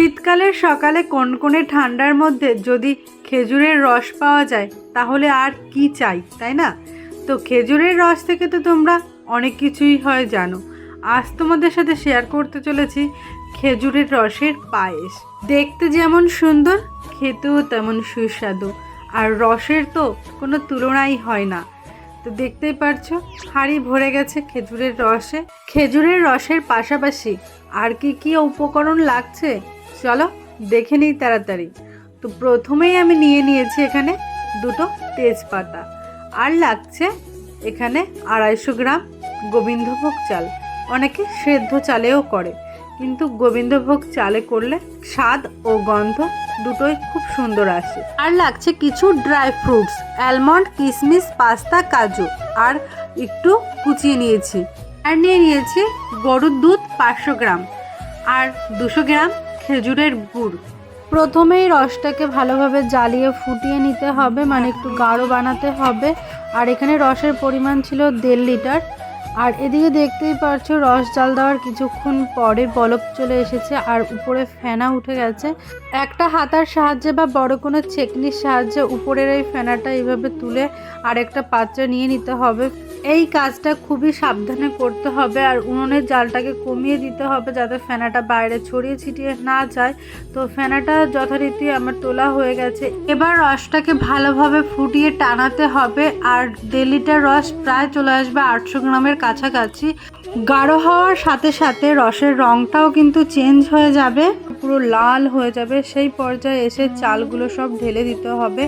শীতকালের সকালে কনকনে ঠান্ডার মধ্যে যদি খেজুরের রস পাওয়া যায়, তাহলে আর কি চাই, তাই না? তো খেজুরের রস থেকে তো তোমরা অনেক কিছুই হয় জানো। আজ তোমাদের সাথে শেয়ার করতে চলেছি খেজুরের রসের পায়েস। দেখতে যেমন সুন্দর, খেতেও তেমন সুস্বাদু, আর রসের তো কোনো তুলনাই হয় না। তো দেখতেই পারছ, হাঁড়ি ভরে গেছে খেজুরের রসে। খেজুরের রসের পাশাপাশি আর কি কি উপকরণ লাগছে? চলো দেখে নিই তাড়াতাড়ি। তো প্রথমেই আমি নিয়ে নিয়েছি এখানে দুটো তেজপাতা। আর লাগছে এখানে আড়াইশো গ্রাম গোবিন্দভোগ চাল। অনেকে সেদ্ধ চালেও করে, কিন্তু গোবিন্দভোগ চালে করলে স্বাদ ও গন্ধ দুটোই খুব সুন্দর আসে। আর লাগছে কিছু ড্রাই ফ্রুটস, অ্যালমন্ড কিশমিশ পাস্তা, কাজু। আর একটু কুচিয়ে নিয়েছি। আর নিয়ে নিয়েছি গরুর দুধ পাঁচশো গ্রাম। আর দুশো গ্রাম খেজুরের গুড়। প্রথমেই রসটাকে ভালোভাবে জ্বালিয়ে ফুটিয়ে নিতে হবে মানে একটু গাঢ় বানাতে হবে। আর এখানে রসের পরিমাণ ছিল দেড় লিটার। আর এদিকে দেখতেই পারছ, রস জাল দেওয়ার কিছুক্ষণ পরে বলক চলে এসেছে আর উপরে ফেনা উঠে গেছে। একটা হাতার সাহায্যে বা বড় কোনো চেকনির সাহায্যে উপরের এই ফেনাটা এইভাবে তুলে আর একটা পাত্রে নিয়ে নিতে হবে। এই কাজটা খুবই সাবধানে করতে হবে আর উনুনের জালটাকে কমিয়ে দিতে হবে যাতে ফেনাটা বাইরে ছড়িয়ে ছিটিয়ে না যায়। তো ফেনাটা যথারীতি আমার তোলা হয়ে গেছে। এবার রসটাকে ভালোভাবে ফুটিয়ে টানাতে হবে আর দেড় লিটার রস প্রায় চলে আসবে আটশো গ্রামের কাছাকাছি। গাঢ় হওয়ার সাথে সাথে রসের রঙটাও কিন্তু চেঞ্জ হয়ে যাবে। পুরো লাল হয়ে যাবে, সেই পর্যায়ে এসে চালগুলো সব ঢেলে দিতে হবে।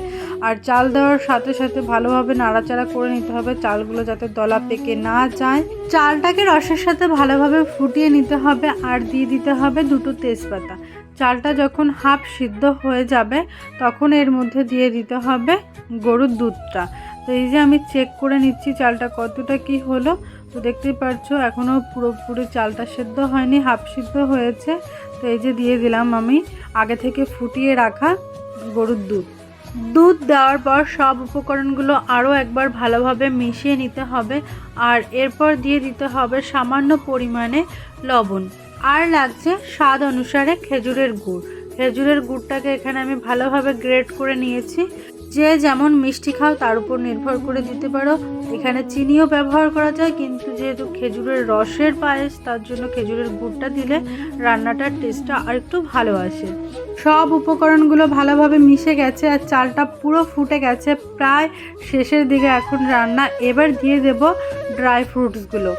আর চাল দেওয়ার সাথে সাথে ভালোভাবে নাড়াচাড়া করে নিতে হবে, চালগুলো যাতে দলা পেকে না যায়। চালটাকে রসের সাথে ভালোভাবে ফুটিয়ে নিতে হবে আর দিয়ে দিতে হবে দুটো তেজপাতা। চালটা যখন হাফ সিদ্ধ হয়ে যাবে, তখন এর মধ্যে দিয়ে দিতে হবে গরুর দুধটা। তো এই যে আমি চেক করে নিচ্ছি চালটা কতটা কি হলো। তো দেখতেই পারছ এখনও পুরোপুরি চালটা সেদ্ধ হয়নি, হাফ সিদ্ধ হয়েছে। তো এই যে দিয়ে দিলাম আমি আগে থেকে ফুটিয়ে রাখা গরুর দুধ। দুধ দেওয়ার পর সব উপকরণগুলো আরও একবার ভালোভাবে মিশিয়ে নিতে হবে আর এরপর দিয়ে দিতে হবে সামান্য পরিমাণে লবণ। আর লাগছে স্বাদ অনুসারে খেজুরের গুড়। খেজুরের গুড়টাকে এখানে আমি ভালোভাবে গ্রেট করে নিয়েছি। যে যেমন মিষ্টি খাও তার উপর নির্ভর করে দিতে পারো। এখানে চিনিও ব্যবহার করা যায়, কিন্তু যেহেতু খেজুরের রসের পায়েস, তার জন্য খেজুরের গুড়টা দিলে রান্নাটার টেস্টটা আর একটু ভালো আসে। সব উপকরণগুলো ভালোভাবে মিশে গেছে আর চালটা পুরো ফুটে গেছে। প্রায় শেষের দিকে এখন রান্না এবার দিয়ে দেব ড্রাই ফ্রুটসগুলো।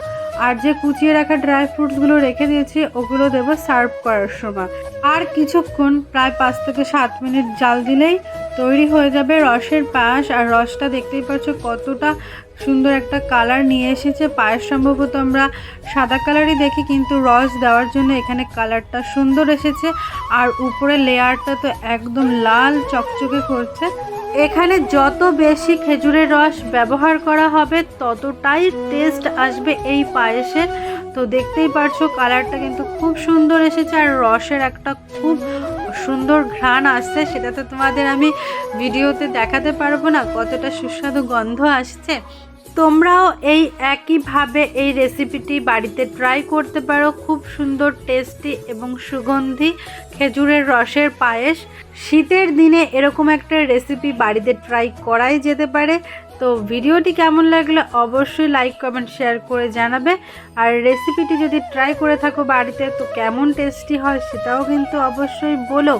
আর যে কুচিয়ে রাখা ড্রাই ফ্রুটসগুলো রেখে দিয়েছি, ওগুলো দেবো সার্ভ করার সময়। আর কিছুক্ষণ, প্রায় পাঁচ থেকে সাত মিনিট জাল দিলেই তৈরি হয়ে যাবে রসের পায়েস আর রসটা দেখতেই পাচ্ছ কতটা সুন্দর একটা কালার নিয়ে এসেছে। পায়েস সম্ভবত আমরা সাদা কালারই দেখি, কিন্তু রস দেওয়ার জন্য এখানে কালারটা সুন্দর এসেছে। আর উপরে লেয়ারটা তো একদম লাল চকচকে করছে। এখানে যত বেশি খেজুরের রস ব্যবহার করা হবে, ততটাই টেস্ট আসবে এই পায়েসের। তো দেখতেই পারছ কালারটা কিন্তু খুব সুন্দর এসেছে। আর রসের একটা খুব সুন্দর ঘ্রাণ আসছে, সেটা তো তোমাদের আমি ভিডিওতে দেখাতে পারব না, কতটা সুস্বাদু গন্ধ আসছে। তোমরাও এই একইভাবে এই রেসিপিটি বাড়িতে ট্রাই করতে পারো, খুব সুন্দর টেস্টি এবং সুগন্ধি, খেজুরের রসের পায়েস। শীতের দিনে এরকম একটা রেসিপি বাড়িতে ট্রাই করাই যেতে পারে তো ভিডিওটি কেমন লাগলে অবশ্যই লাইক কমেন্ট শেয়ার করে জানাবে। আর রেসিপিটি যদি ট্রাই করে থাকো বাড়িতে, তো কেমন টেস্টি হয় সেটাও কিন্তু অবশ্যই বলো।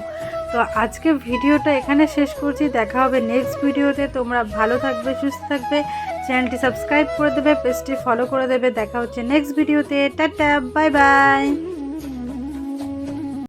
তো আজকে ভিডিওটা এখানে শেষ করছি। দেখা হবে নেক্সট ভিডিওতে। তোমরা ভালো থাকবে, সুস্থ থাকবে। চ্যানেলটি সাবস্ক্রাইব করে দেবে পেজটি ফলো করে দেবে। দেখা হচ্ছে নেক্সট ভিডিওতে। Tata bye bye